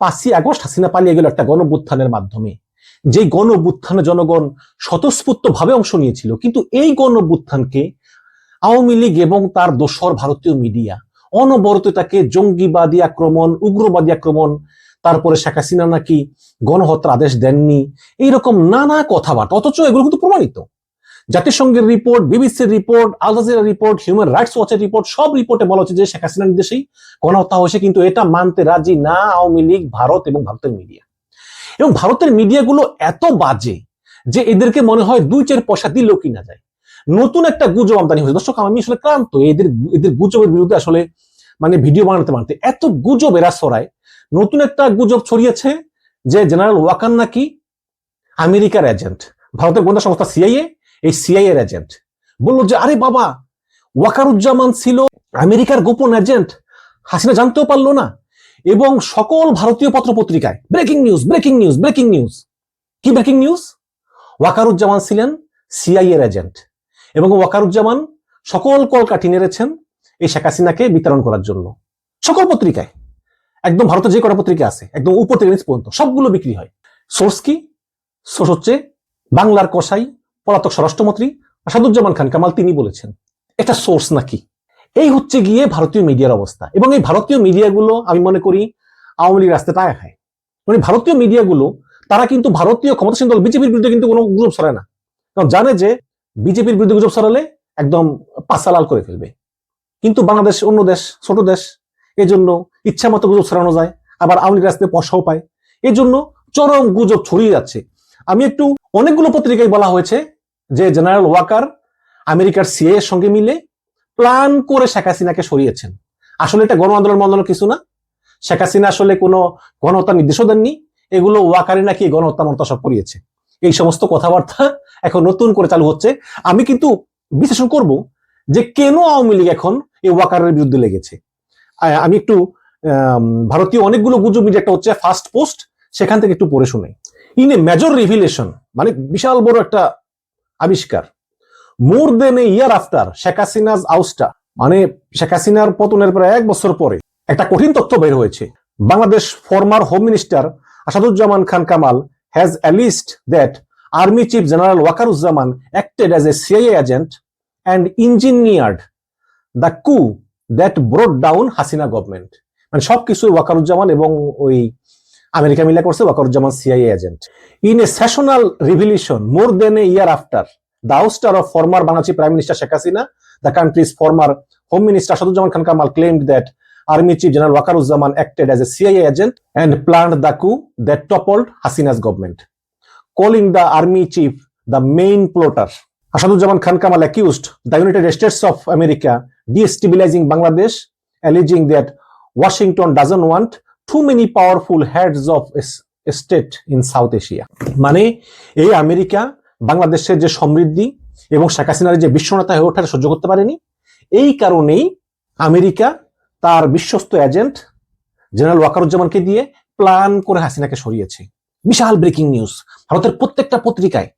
পাঁচই আগস্ট হাসিনা পালিয়ে গেল একটা গণবুত্থানের মাধ্যমে। যে গণবুত্থানে জনগণ স্বতঃস্ফূর্ত ভাবে অংশ নিয়েছিল, কিন্তু এই গণবুত্থানকে আওয়ামী লীগ এবং তার দোসর ভারতীয় মিডিয়া অনবরত তাকে জঙ্গিবাদী আক্রমণ, উগ্রবাদী আক্রমণ, তারপরে শেখ হাসিনা নাকি গণহত্যার আদেশ দেননি, এইরকম নানা কথাবার্তা, অথচ এগুলো কিন্তু প্রমাণিত। জাতিসংঘের রিপোর্ট বিবিসির report Al Jazeera report human rights ওয়াচের report সব রিপোর্টে বলা হচ্ছে যে শেখ হাসিনার নির্দেশেই গণহত্যা হয়েছে, কিন্তু এটা মানতে রাজি না আওয়ামী লীগ, ভারত এবং ভারতের মিডিয়া এবং ভারতের মিডিয়াগুলো এত বাজে যে এদেরকে মনে হয় দুই চার পয়সা দিলেও কিনা যায়। নতুন একটা গুজব আমদানি হয়েছে। দর্শক, আমি আসলে ক্লান্ত। এদের এদের গুজবের বিরুদ্ধে আসলে মানে ভিডিও বানাতে বানাতে এত গুজব এরা ছড়ায়। নতুন একটা গুজব ছড়িয়েছে যে জেনারেল ওয়াকান নাকি আমেরিকার এজেন্ট ভারতের গোয়েন্দা সংস্থা সিআইএ এই সিআইএ এর এজেন্ট বলল যে, আরে বাবা, ওয়াকারুজ্জামান ছিল আমেরিকার গোপন এজেন্ট হাসিনা জানতেও পারল না। এবং সকল ভারতীয় পত্রপত্রিকায় breaking news breaking news breaking news কি ব্রেকিং নিউজ ওয়াকারুজ্জামান ছিলেন সিআইএ এর এজেন্ট এবং ওয়াকারুজ্জামান সকল কলকাঠি নেড়েছেন এই শেখ হাসিনাকে বিতরণ করার জন্য। সকল পত্রিকায়। একদম ভারতের যে কটা পত্রিকা আছে, একদম উপর থেকে পর্যন্ত সবগুলো বিক্রি হয়। সোর্স কি? সোর্স হচ্ছে বাংলার কসাই পলাতক স্বরাষ্ট্রমন্ত্রী আসাদুজ্জামান খান কামাল তিনি বলেছেন, এটা সোর্স নাকি? এই হচ্ছে গিয়ে ভারতীয় মিডিয়ার অবস্থা। এবং এই ভারতীয় মিডিয়াগুলো, আমি মনে করি, আওয়ামী লীগ রাস্তায় টাকা খায়। মানে ভারতীয় মিডিয়াগুলো, তারা কিন্তু ভারতীয় ক্ষমতাসীন দল, বিজেপির বিরুদ্ধে কিন্তু কোনো গুজব ছড়ায় না। কারণ জানে যে, বিজেপির বিরুদ্ধে গুজব ছড়ালে একদম পাশা লাল করে ফেলবে। কিন্তু বাংলাদেশ অন্য দেশ, ছোট দেশ এই জন্য ইচ্ছা মতো গুজব ছড়ানো যায়, আবার আওয়ামী লীগ রাস্তায় পয়সাও পায়। এই জন্য চরম গুজব ছড়িয়ে যাচ্ছে। আমি একটু অনেকগুলো পত্রিকায় বলা হয়েছে যে জেনারেল ওয়াকার আমেরিকার সিএ এর সঙ্গে মিলে প্ল্যান করে শেখ হাসিনাকে সরিয়েছেন। আসলে এটা গণ আন্দোলন মন্দোলন কিছু না। শেখ হাসিনা আসলে কোনো গণহত্যার নির্দেশও দেননি। এগুলো ওয়াকারি নাকি গণহত্যা মন্ত্র সব করিয়েছে। এই সমস্ত কথাবার্তা এখন নতুন করে চালু হচ্ছে। আমি কিন্তু বিশ্লেষণ করব যে কেন আওয়ামী লীগ এখন এই ওয়াকারের বিরুদ্ধে লেগেছে। আমি একটু ভারতীয় অনেকগুলো গুজব মিডিয়া একটা হচ্ছে ফার্স্ট পোস্ট সেখান থেকে একটু পড়ে শুনে ইন এ মেজর রিভিলেশন মানে বিশাল বড় একটা আবিষ্কার। মোর than a year after Sheikh Hasina's আউস্টা মানে শেখ হাসিনার পতনের প্রায় এক বছর পরে একটা কঠিন তথ্য বের হয়েছে। Bangladesh former home minister Asaduzzaman Khan Kamal has alleged that army chief general Wakeruzzaman acted as a CIA agent and engineered the coup that brought down Hasina government মানে সবকিছু ওয়াকারুজ্জামান এবং ওই আমেরিকা মিলে করছে Wakeruzzaman CIA agent in a sensational revelation more than a year after the ouster of former Bangladeshi Prime Minister Sheikh Hasina, the country's former Home Minister Asaduzzaman Khan Kamal claimed that Army Chief General Wakeruzzaman acted as a CIA agent and planned the coup that toppled Hasina's government, calling the Army Chief the main plotter. Asaduzzaman Khan Kamal accused the United States of America destabilizing Bangladesh, alleging that Washington doesn't want too many powerful heads of state in South Asia মানে এই America, বাংলাদেশের যে সমৃদ্ধি এবং শেখ হাসিনার যে বিশ্বনেতা হয়ে ওঠার সহ্য করতে পারেনি, এই কারণেই আমেরিকা তার বিশ্বস্ত এজেন্ট জেনারেল ওয়াকারুজ্জামানকে দিয়ে প্ল্যান করে হাসিনাকে সরিয়েছে। বিশাল ব্রেকিং নিউজ ভারতের প্রত্যেকটা পত্রিকায়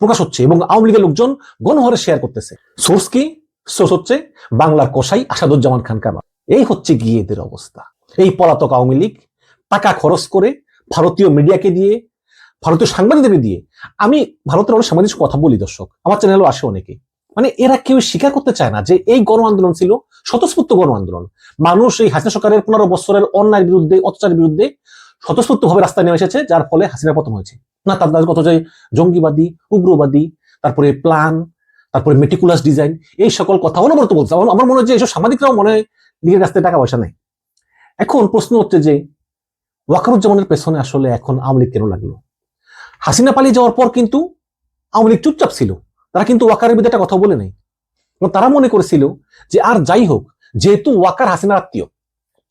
প্রকাশ হচ্ছে এবং আওয়ামী লীগের লোকজন গণহরে শেয়ার করতেছে। সোর্স কি? সোর্স হচ্ছে বাংলার কসাই আসাদুজ্জামান খান কামাল। এই হচ্ছে গিয়ে এদের অবস্থা। এই পলাতক আওয়ামী লীগ টাকা খরচ করে ভারতীয় মিডিয়াকে দিয়ে, ভারতীয় সাংবাদিকদের দিয়ে, আমি ভারতের অনেক সাংবাদিক কথা বলি দর্শক, আমার চ্যানেলও আসে অনেকে। মানে এরা কেউ স্বীকার করতে চায় না যে এই গণ আন্দোলন ছিল স্বতঃস্ফূর্ত গণ আন্দোলন মানুষ এই হাসিনা সরকারের পনেরো বছরের অন্যায়ের বিরুদ্ধে, অত্যাচারের বিরুদ্ধে স্বতঃস্ফূর্ত ভাবে রাস্তায় নেমে এসেছে, যার ফলে হাসিনা পতন হয়েছে। না তাদের কত যে জঙ্গিবাদী, উগ্রবাদী, তারপরে প্ল্যান তারপরে মেটিকুলাস ডিজাইন এই সকল কথা অনবরত বলছে। আমার মনে হয় যে এইসব সাংবাদিকরাও মনে হয় নিজের রাস্তায় টাকা পয়সা নেই এখন প্রশ্ন হচ্ছে যে ওয়াকারুজ্জামানের পেছনে আসলে এখন আওয়ামী লীগ কেন লাগল? হাসিনা পালিয়ে যাওয়ার পর কিন্তু আওয়ামী লীগ চুপচাপ ছিল। তারা কিন্তু ওয়াকারের বিরুদ্ধে কথা বলে নেই। তারা মনে করেছিল যে আর যাই হোক, যেহেতু ওয়াকার হাসিনার আত্মীয়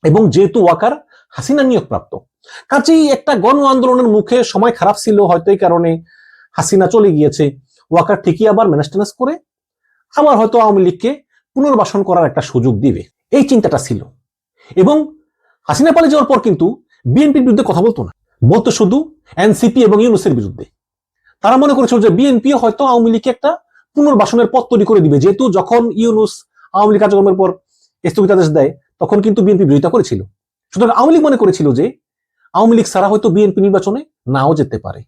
এবং যেহেতু ওয়াকার হাসিনা নিয়োগ প্রাপ্ত কাজেই একটা গণ আন্দোলনের মুখে সময় খারাপ ছিল, হয়তো এই কারণে হাসিনা চলে গিয়েছে। ওয়াকার ঠিকই আবার ম্যানেজটেন্স করে, আবার হয়তো আওয়ামী লীগকে পুনর্বাসন করার একটা সুযোগ দিবে। এই চিন্তাটা ছিল। এবং হাসিনা পালিয়ে যাওয়ার পর কিন্তু বিএনপির বিরুদ্ধে কথা বলতো না। বলতো শুধু এনসিপি এবং ইউনুসের বিরুদ্ধে। তারা মনে করেছিল যে বিএনপি হয়তো আওয়ামী লীগকে একটা পুনর্বাসনের পথ তৈরি করে দিবে। যেহেতু যখন ইউনুস আওয়ামী লীগ কার্যক্রমের পর স্থগিতাদেশ দেয়, তখন কিন্তু বিএনপি বিরোধিতা করেছিল। সুতরাং আওয়ামী লীগ মনে করেছিল যে আওয়ামী লীগ ছাড়া হয়তো বিএনপি নির্বাচনে নাও যেতে পারে।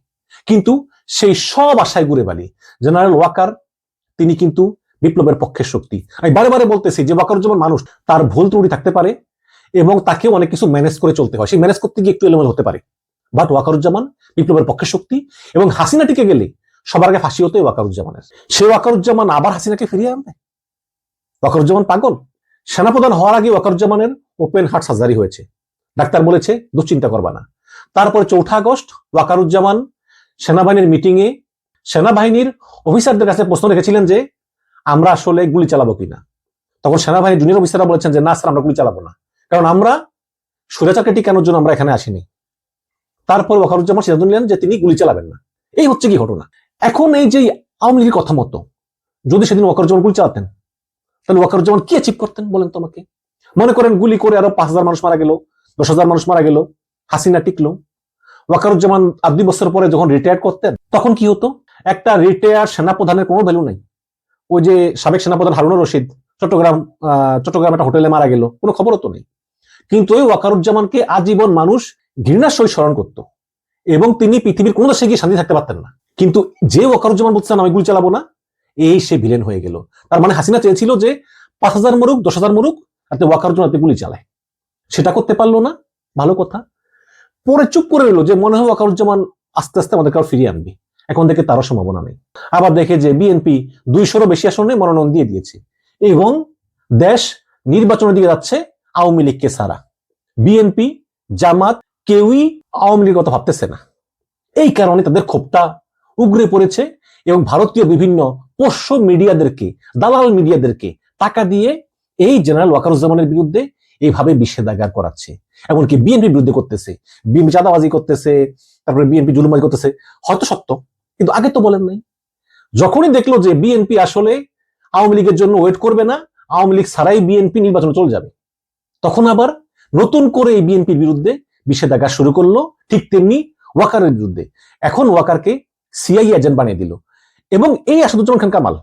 কিন্তু সেই সব আশায় ঘুরে বালি জেনারেল ওয়াকার, তিনি কিন্তু বিপ্লবের পক্ষের শক্তি। আমি বারে বারে বলতেছি, যে ওয়াকারুজ্জামান মানুষ, তার ভুল ত্রুটি থাকতে পারে এবং তাকে অনেক কিছু ম্যানেজ করে চলতে হয়। সেই ম্যানেজ করতে গিয়ে একটু এলোমেলো হতে পারে। বাট ওয়াকারুজ্জামান, বিপ্লবের পক্ষের শক্তি এবং হাসিনা টিকে গেলে সবার আগে ফাঁসি হতো ওয়াকারুজ্জামানের। সে ওয়াকারুজ্জামান আবার হাসিনাকে ফিরিয়ে আনবে? ওয়াকারুজ্জামান পাগল? সেনাপ্রধান হওয়ার আগে ওয়াকারুজ্জামানের ওপেন হার্ট সার্জারি হয়েছে। ডাক্তার বলেছে, দুশ্চিন্তা করবা না। তারপরে চৌঠা আগস্ট, ওয়াকারুজ্জামান সেনাবাহিনীর মিটিং এ সেনাবাহিনীর অফিসারদের কাছে প্রশ্ন রেখেছিলেন যে, আমরা আসলে গুলি চালাবো কিনা? তখন সেনাবাহিনীর জুনিয়র অফিসাররা বলেছেন যে, না স্যার আমরা গুলি চালাবো না। কারণ আমরা সুরেচাকে টিকানোর জন্য আমরা এখানে আসিনি। তারপর ওয়াকারুজ্জামান সিদ্ধান্ত নিলেন যে তিনি গুলি চালাবেন না। এই হচ্ছে কি ঘটনা। এখন এই যে আওয়ামী লীগের কথা মতো, যদি সেদিন ওয়াকারুজ্জামান গুলি চালাতেন, তাহলে ওয়াকারুজ্জামান কি অ্যাচিভ করতেন বলেন তোমাকে মনে করেন গুলি করে আরও পাঁচ হাজার মানুষ মারা গেল, দশ হাজার মানুষ মারা গেল, হাসিনা টিকলো। ওয়াকারুজ্জামান আর দুই বছর পরে যখন রিটায়ার করতেন, তখন কি হতো? একটা রিটায়ার সেনাপ্রধানের কোনো ভ্যালু নাই। ওই যে সাবেক সেনাপ্রধান হারুনুর রশিদ চট্টগ্রাম চট্টগ্রাম একটা হোটেলে মারা গেল, কোনো খবরও তো নেই। কিন্তু ওই ওয়াকারুজ্জামানকে আজীবন মানুষ ঘৃণার সহিত স্মরণ করত এবং তিনি পৃথিবীর কোনো দেশে গিয়ে শান্তি থাকতে পারতেন না। কিন্তু যে ওয়াকারুজ্জামান বলছেন আমি গুলি চালাবো না, এই সে ভিলেন হয়ে গেল। তার মানে হাসিনা চেয়েছিল যে পাঁচ হাজার মরুক, দশ হাজার মরুক তাতে ওয়াকারুজ্জামান হাতে গুলি চালায়। সেটা করতে পারল না, ভালো কথা। পরে চুপ করে রইল যে মনে হয় ওয়াকারুজ্জামান আস্তে আস্তে আমাদের কারও ফিরিয়ে আনবে। এখন থেকে তারও সম্ভাবনা নেই। আবার দেখে যে বিএনপি দুইশোরও বেশি আসনে মনোনয়ন দিয়ে দিয়েছে। এবং দেশ নির্বাচনের দিকে যাচ্ছে আওয়ামী লীগকে ছাড়া। বিএনপি, জামাত কেউই আওয়ামী লীগের কথা ভাবতেছে না। এই কারণে তাদের ক্ষোভটা উগরে পড়েছে এবং ভারতীয় বিভিন্ন পোষ্য মিডিয়াদেরকে, দালাল মিডিয়াদেরকে টাকা দিয়ে এই জেনারেল ওয়াকারুজ্জামানের বিরুদ্ধে এইভাবে নিষেধাজ্ঞা করাচ্ছে। এমনকি বিএনপির বিরুদ্ধে করতেছে। বিএনপি চাঁদাবাজি করতেছে, তারপরে বিএনপি জুলুমাজি করতেছে। হয়তো সত্য, কিন্তু আগে তো বলেন নাই। যখনই দেখল যে বিএনপি আসলে আওয়ামী লীগের জন্য ওয়েট করবে না, আওয়ামী লীগ ছাড়াই বিএনপি নির্বাচনে চলে যাবে। তখন আবার নতুন করে এই বিএনপির বিরুদ্ধে নিষেধাজ্ঞা শুরু করল, ঠিক তেমনি ওয়াকারের বিরুদ্ধে। এখন ওয়াকারকে সিআই এজেন্ট বানিয়ে দিল। এবং এই আসাদুজ্জামান খান কামাল,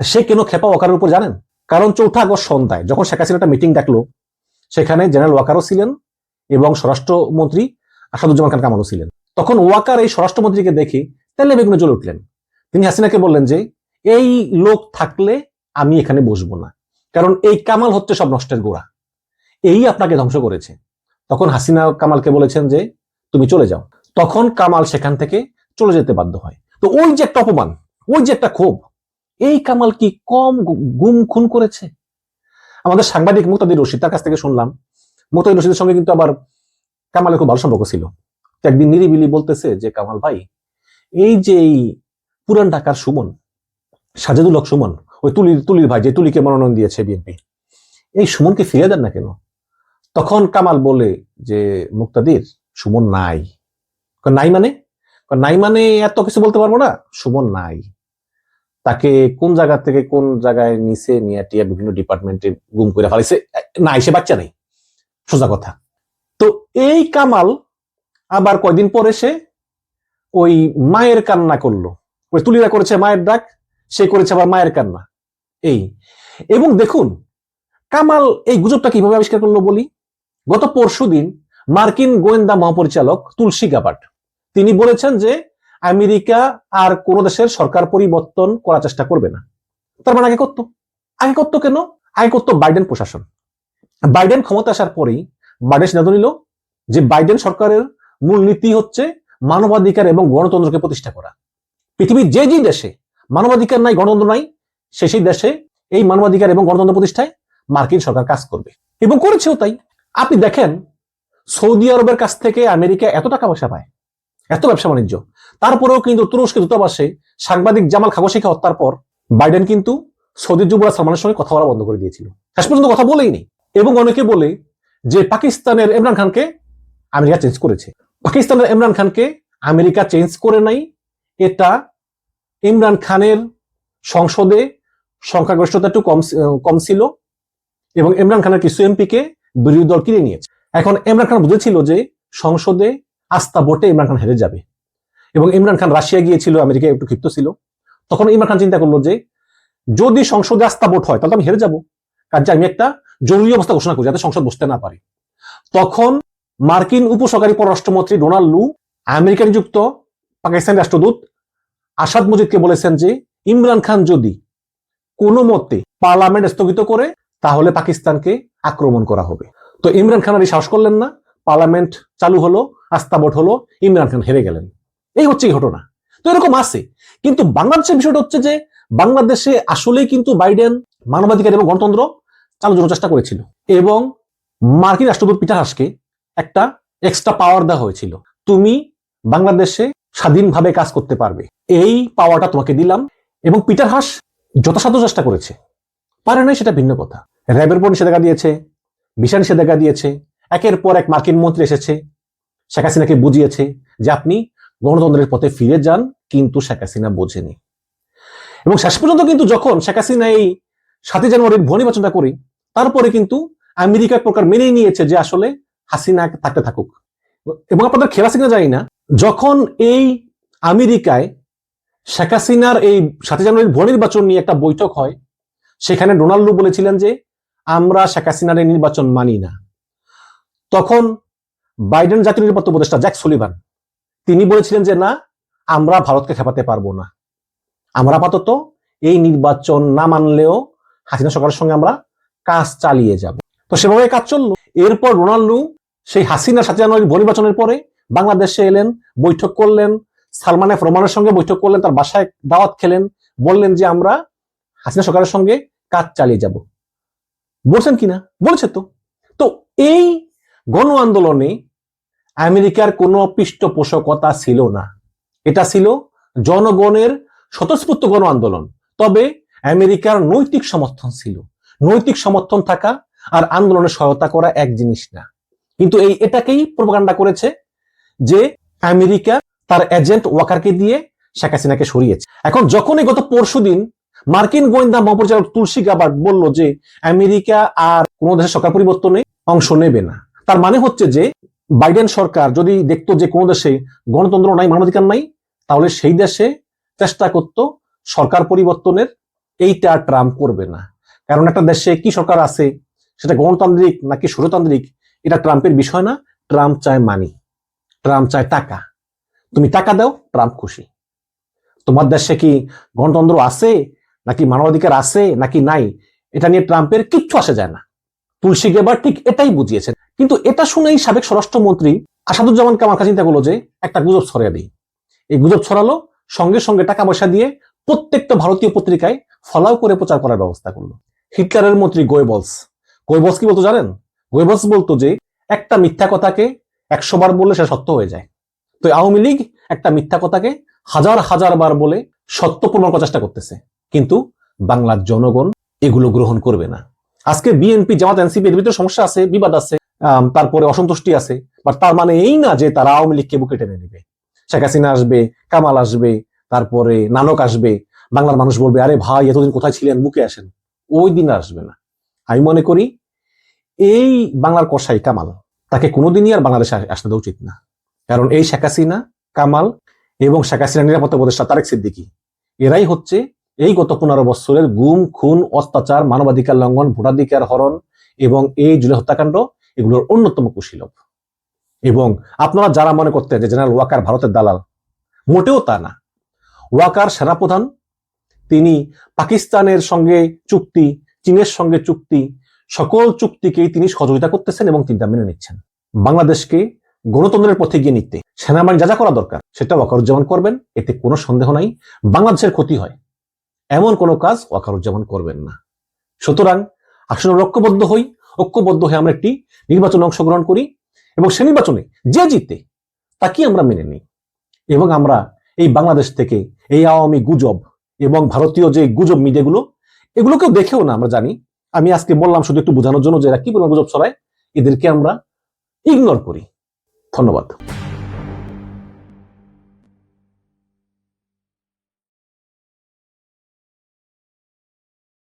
সে কেন খেপা ওয়াকারের উপর জানেন? কারণ চৌঠা আগস্ট সন্ধ্যায় যখন শেখ হাসিনা একটা মিটিং ডাকলো সেখানে জেনারেল ওয়াকারও ছিলেন এবং স্বরাষ্ট্রমন্ত্রী আসাদুজ্জামান খান কামালও ছিলেন। তখন ওয়াকার এই স্বরাষ্ট্রমন্ত্রীকে দেখে তেলে বেগুনে জ্বলে উঠলেন। তিনি হাসিনাকে বললেন যে এই লোক থাকলে আমি এখানে বসবো না। কারণ এই কামাল হচ্ছে সব নষ্টের গোড়া। এই আপনাকে ধ্বংস করেছে। তখন হাসিনা কামালকে বলেছেন যে, তুমি চলে যাও। তখন কামাল সেখান থেকে চলে যেতে বাধ্য হয়। তো ওই যে একটা অপমান, ওই যে একটা ক্ষোভ, এই কামাল কি কম গুম খুন করেছে? আমাদের সাংবাদিক মুক্তাদির রশিদ, তার কাছ থেকে শুনলাম। মুক্তাদির রশিদের সঙ্গে কিন্তু আবার কামালের খুব ভালো সম্পর্ক ছিল। একদিন নিরিবিলি বলতেছে যে, কামাল ভাই, এই যে এই পুরান ঢাকার সুমন সাজেদুল হক সুমন, ওই তুলির তুলির ভাই যে তুলিকে মনোনয়ন দিয়েছে বিএনপি এই সুমনকে ফিরে দেন না কেন? তখন কামাল বলে যে, মুক্তাদির, সুমন নাই। নাই মানে? নাই মানে এত কিছু বলতে পারব না, সুমন নাই। তাকে কোন জায়গা থেকে কোন জায়গায় নিচে নিয়ে টিয়া বিভিন্ন ডিপার্টমেন্টে গুম করে ফেলাইছে না সে বাচ্চা নেই। সোজা কথা। তো এই কামাল আবার কয়দিন পরে সে ওই মায়ের কান্না করল। ওই তুলিরা করেছে মায়ের ডাক সে করেছে আবার মায়ের কান্না। এই। এবং দেখুন, কামাল এই গুজবটা কীভাবে আবিষ্কার করল বলি? গত পরশু দিন মার্কিন গোয়েন্দা মহাপরিচালক তুলসী গাবাট তিনি বলেছেন যে আমেরিকা আর কোন দেশের সরকার পরিবর্তন করার চেষ্টা করবে না। তার মানে আগে করতো আগে করতো কেন? আগে করতো বাইডেন প্রশাসন। বাইডেন ক্ষমতা আসার পরেই বাইডেন সিদ্ধান্ত নিল যে বাইডেন সরকারের মূল নীতি হচ্ছে মানবাধিকার এবং গণতন্ত্রকে প্রতিষ্ঠা করা। পৃথিবীর যে যে দেশে মানবাধিকার নাই, গণতন্ত্র নাই সে সেই দেশে এই মানবাধিকার এবং গণতন্ত্র প্রতিষ্ঠায় মার্কিন সরকার কাজ করবে। এবং করেছেও তাই। আপনি দেখেন, সৌদি আরবের কাছ থেকে আমেরিকা এত টাকা পয়সা পায়, এত ব্যবসা বাণিজ্য। তারপরেও কিন্তু তুরস্ক দূতাবাসে সাংবাদিক জামাল খাগোশিকে হত্যার পর বাইডেন কিন্তু সৌদি যুবরাজ সালমানের সঙ্গে কথা বলা বন্ধ করে দিয়েছিল। শেষ পর্যন্ত কথা বলেই নেই এবং অনেকে বলে যে পাকিস্তানের ইমরান খানকে আমেরিকা চেঞ্জ করেছে। পাকিস্তানের ইমরান খানকে আমেরিকা চেঞ্জ করে নাই, এটা ইমরান খানের সংসদে সংখ্যাগরিষ্ঠতা একটু কম কম ছিল এবং ইমরান খানের কিছু এমপিকে বিরোধী দল কিনে নিয়েছে। এখন ইমরান খান বুঝেছিল যে সংসদে আস্থা ভোটে ইমরান খান হেরে যাবে এবং ইমরান খান রাশিয়া গিয়েছিল, আমেরিকা একটু ক্ষিপ্ত ছিল। তখন ইমরান খান চিন্তা করল যে যদি সংসদে আস্থা ভোট হয়, তাহলে আমি হেরে যাব। কাজে আমি একটা জরুরি অবস্থা ঘোষণা করি যাতে সংসদ বসতে না পারে। তখন মার্কিন উপসহকারী পররাষ্ট্রমন্ত্রী ডোনাল্ড লু আমেরিকা নিযুক্ত পাকিস্তান রাষ্ট্রদূত আসাদ মজিদকে বলেছেন যে, ইমরান খান যদি কোনো মতে পার্লামেন্ট স্থগিত করে, তাহলে পাকিস্তানকে আক্রমণ করা হবে। তো ইমরান খান আর সাহস করলেন না। পার্লামেন্ট চালু হলো, আস্থা ভোট হলো, ইমরান খান হেরে গেলেন। এই হচ্ছে ঘটনা। তো এরকম আছে। কিন্তু বাংলাদেশের বিষয়টা হচ্ছে যে, বাংলাদেশে আসলেই কিন্তু বাইডেন মানবাধিকার এবং গণতন্ত্র চালু জন্য চেষ্টা করেছিল। এবং মার্কিন রাষ্ট্রদূত পিটার হাসকে একটা এক্সট্রা পাওয়ার দেওয়া হয়েছিল। তুমি বাংলাদেশে স্বাধীনভাবে কাজ করতে পারবে। এই পাওয়ারটা তোমাকে দিলাম এবং পিটার হাস যথাসাধ্য চেষ্টা করেছে। পারে নাই সেটা ভিন্ন কথা। র্যাবের উপর নিষেধাজ্ঞা দিয়েছে ভিসা নিষেধাজ্ঞা দিয়েছে, একের পর এক মার্কিন মন্ত্রী এসেছে, শেখ হাসিনাকে বুঝিয়েছে যে আপনি গণতন্ত্রের পথে ফিরে যান, কিন্তু শেখ হাসিনা বোঝেনি। এবং শেষ পর্যন্ত কিন্তু যখন শেখ হাসিনা এই সাতই জানুয়ারির ভোট নির্বাচনটা করি, তারপরে কিন্তু আমেরিকা প্রকার মেনে নিয়েছে যে আসলে হাসিনা থাকতে থাকুক। এবং আপনাদের খেলা সিগনা জানি না, যখন এই আমেরিকায় শেখ হাসিনার এই সাতই জানুয়ারির ভোট নির্বাচন নিয়ে একটা বৈঠক হয়, সেখানে ডোনাল্ডো বলেছিলেন যে, আমরা শেখ হাসিনার এই নির্বাচন মানি না। তখন বাইডেন জাতীয় নিরাপত্তা উপদেষ্টা জ্যাক সুলিভান, তিনি বলেছিলেন যে, না, আমরা ভারতকে খেপাতে পারব না। আমরা আপাতত এই নির্বাচন না মানলেও হাসিনা সরকারের সঙ্গে আমরা কাজ চালিয়ে যাব। তো সেভাবে কাজ চলল। এরপর রোনাল্ডো সেই হাসিনা সাথে জানুয়ারি ভোট নির্বাচনের পরে বাংলাদেশে এলেন, বৈঠক করলেন, সালমান এফ রহমানের সঙ্গে বৈঠক করলেন, তার বাসায় দাওয়াত খেলেন, বললেন যে আমরা হাসিনা সরকারের সঙ্গে কাজ চালিয়ে যাব। বলছেন কিনা? বলছে তো। তো এই গণ আন্দোলনে আমেরিকার কোনো পৃষ্ঠপোষকতা ছিল না। এটা ছিল জনগণের স্বতঃস্ফূর্ত গণ আন্দোলন। তবে আমেরিকার নৈতিক সমর্থন ছিল। নৈতিক সমর্থন থাকা আর আন্দোলনে সহায়তা করা এক জিনিস না। কিন্তু এই এটাকেই প্রপাগান্ডা করেছে যে আমেরিকা তার এজেন্ট ওয়াকারকে দিয়ে শেখ হাসিনাকে সরিয়েছে। এখন যখনই গত পরশু দিন মার্কিন গোয়েন্দা মহাপরিচালক তুলসী গাবার্ড বলল যে আমেরিকা আর কোন দেশের সরকার পরিবর্তনে অংশ নেবে না, তার মানে হচ্ছে যে বাইডেন সরকার যদি দেখতো যে কোন দেশে গণতন্ত্র নাই, মানবাধিকার নাই, তাহলে সেই দেশে চেষ্টা করত সরকার পরিবর্তনের। এইটা ট্রাম্প করবে না। কারণ একটা দেশে কি সরকার আছে? সেটা গণতান্ত্রিক নাকি সুরতান্ত্রিক এটা ট্রাম্পের বিষয় না, ট্রাম্প চায় মানি ট্রাম্প চায় টাকা। তুমি টাকা দাও, ট্রাম্প খুশি। তোমার দেশে কি গণতন্ত্র আছে, নাকি মানবাধিকার আছে, নাকি নাই, এটা নিয়ে ট্রাম্পের কিচ্ছু আসে যায় না। তুলসী গেবার ঠিক এটাই বুঝিয়েছেন কিন্তু এটা শুনেই সাবেক স্বরাষ্ট্রমন্ত্রী আসাদুজ্জামান কামাল কাছে চিন্তা করল যে, একটা গুজব ছড়িয়ে দিই। এই গুজব ছড়ালো, সঙ্গে সঙ্গে টাকা পয়সা দিয়ে প্রত্যেকটা ভারতীয় পত্রিকায় ফলাও করে প্রচার করার ব্যবস্থা করল। হিটলারের মন্ত্রী গোয়েবলস। গোয়েবলস কি বলতো জানেন? গোয়েবলস বলতো যে, একটা মিথ্যা কথাকে একশো বার বললে সে সত্য হয়ে যায়। তো আওয়ামী লীগ একটা মিথ্যা কথাকে হাজার হাজার বার বলে সত্য প্রমাণ করার চেষ্টা করতেছে। কিন্তু বাংলার জনগণ এগুলো গ্রহণ করবে না। আজকে বিএনপি জামাত এনসিপি এর ভিতরে সমস্যা আছে, বিবাদ আছে তারপরে অসন্তুষ্টি আছে বাট তার মানে এই না যে তারা আওয়ামী লীগকে বুকে টেনে নেবে। শেখ হাসিনা আসবে, কামাল আসবে, তারপরে নানক আসবে, বাংলার মানুষ বলবে, আরে ভাই, এতদিন কোথায় ছিলেন? বুকে আসেন। ওই দিন আসবে না। আমি মনে করি এই বাংলার কসাই কামাল, তাকে কোনোদিনই আর বাংলাদেশে আস- আসতে দেওয়া উচিত না। কারণ এই শেখ হাসিনা, কামাল এবং শেখ হাসিনা নিরাপত্তা উপদেষ্টা তারেক সিদ্দিকী, এরাই হচ্ছে এই গত পনেরো বছরের গুম, খুন, অত্যাচার, মানবাধিকার লঙ্ঘন, ভোটাধিকার হরণ এবং এই জুলে হত্যাকাণ্ড এগুলোর অন্যতম কুশীলভ এবং আপনারা যারা মনে করতেন যে জেনারেল ওয়াকার ভারতের দালাল, মোটেও তা না। ওয়াকার সেনাপ্রধান, তিনি পাকিস্তানের সঙ্গে চুক্তি, চীনের সঙ্গে চুক্তি সকল চুক্তিকেই তিনি সহযোগিতা করতেছেন এবং তিনি মেনে নিচ্ছেন। বাংলাদেশকে গণতন্ত্রের পথে গিয়ে নিতে সেনাবাহিনী যা যা করা দরকার সেটা ওয়াকারুজ্জামান করবেন, এতে কোনো সন্দেহ নাই। বাংলাদেশের ক্ষতি হয়, এমন কোনো কাজ ওয়াকারুজ্জামান করবেন না। সুতরাং আসলে ঐক্যবদ্ধ হই, ঐক্যবদ্ধ হয়ে আমরা একটি নির্বাচনে অংশগ্রহণ করি এবং সে নির্বাচনে যে জিতে, তাকে আমরা মেনে নিই। এবং আমরা এই বাংলাদেশ থেকে এই আওয়ামী গুজব এবং ভারতীয় যে গুজব মিডিয়াগুলো, এগুলোকেও দেখেও না আমরা জানি আমি আজকে বললাম শুধু একটু বোঝানোর জন্য যে এরা কি পরিমাণ গুজব ছড়ায়? এদেরকে আমরা ইগনোর করি। ধন্যবাদ।